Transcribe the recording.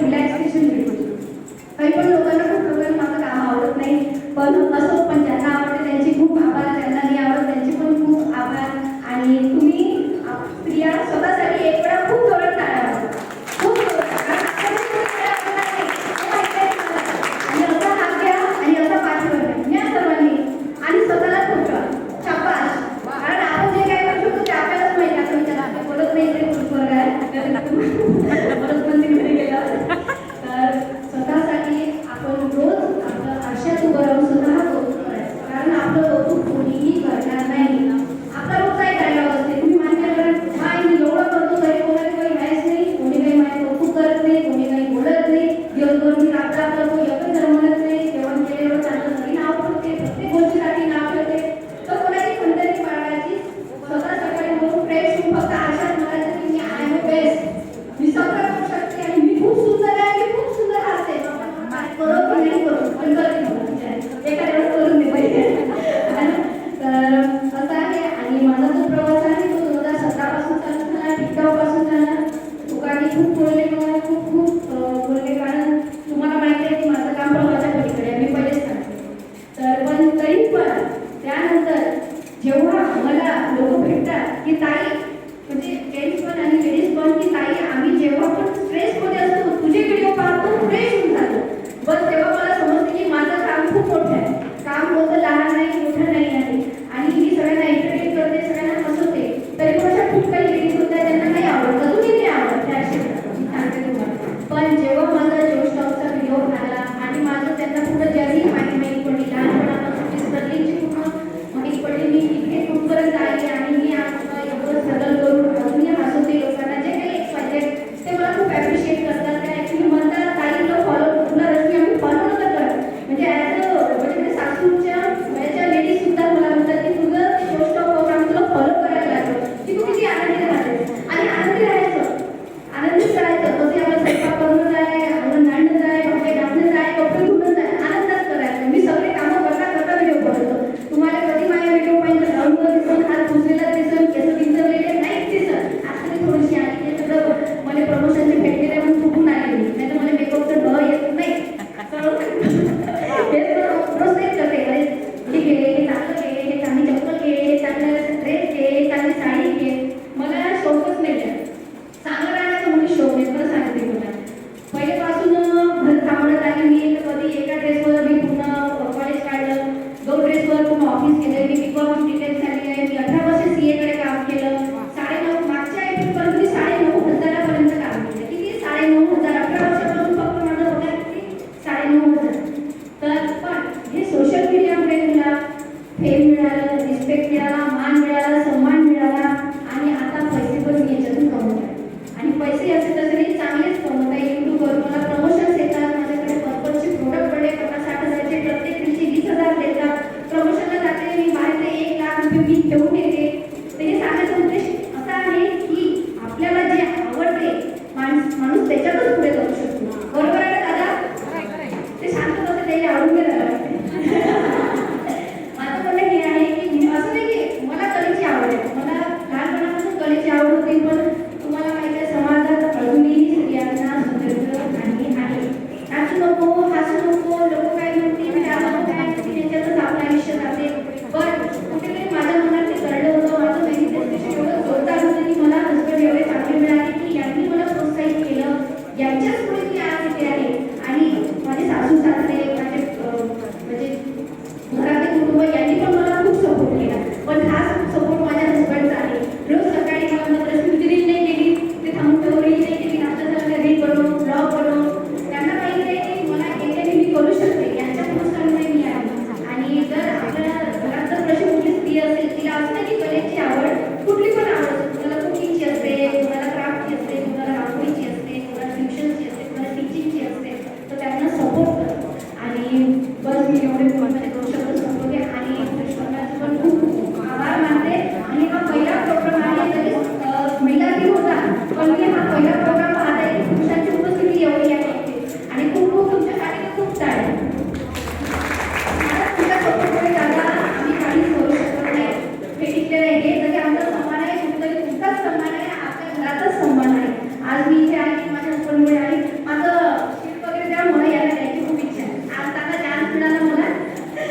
Relaxation भेटतो काही पण लोकांना खूप लोकांना माझं काम आवडत नाही. पण असो पण ज्यांना आवडते त्यांची खूप आभार ज्यांना नाही आवडत त्यांचे पण खूप आभार. आणि तुम्ही प्रिया स्त्रिया स्वतःसाठी एक वेळा खूप जोरात टाळा वाजवा. खूप आणि असा हात घ्या आणि असा पाठीवर घ्या. सर्वांनी आणि स्वतःला ठोकवा. कारण आपण जे काय करू शकतो ते आपल्यालाच माहिती बोलत नाही ते खूप दिवसभर मी आपला आपला तो एकच जमवत नाही जेवण केलेलं चांगलं नाही नाव ठेवते प्रत्येक गोष्टीसाठी म्हणतात की ताई म्हणजे जेंट्स पण आणि लेडीज पण की ताई आम्ही जेव्हा पण स्ट्रेसमध्ये असतो त्याच्यातच पुढे আমি চাই আমার পরিবারে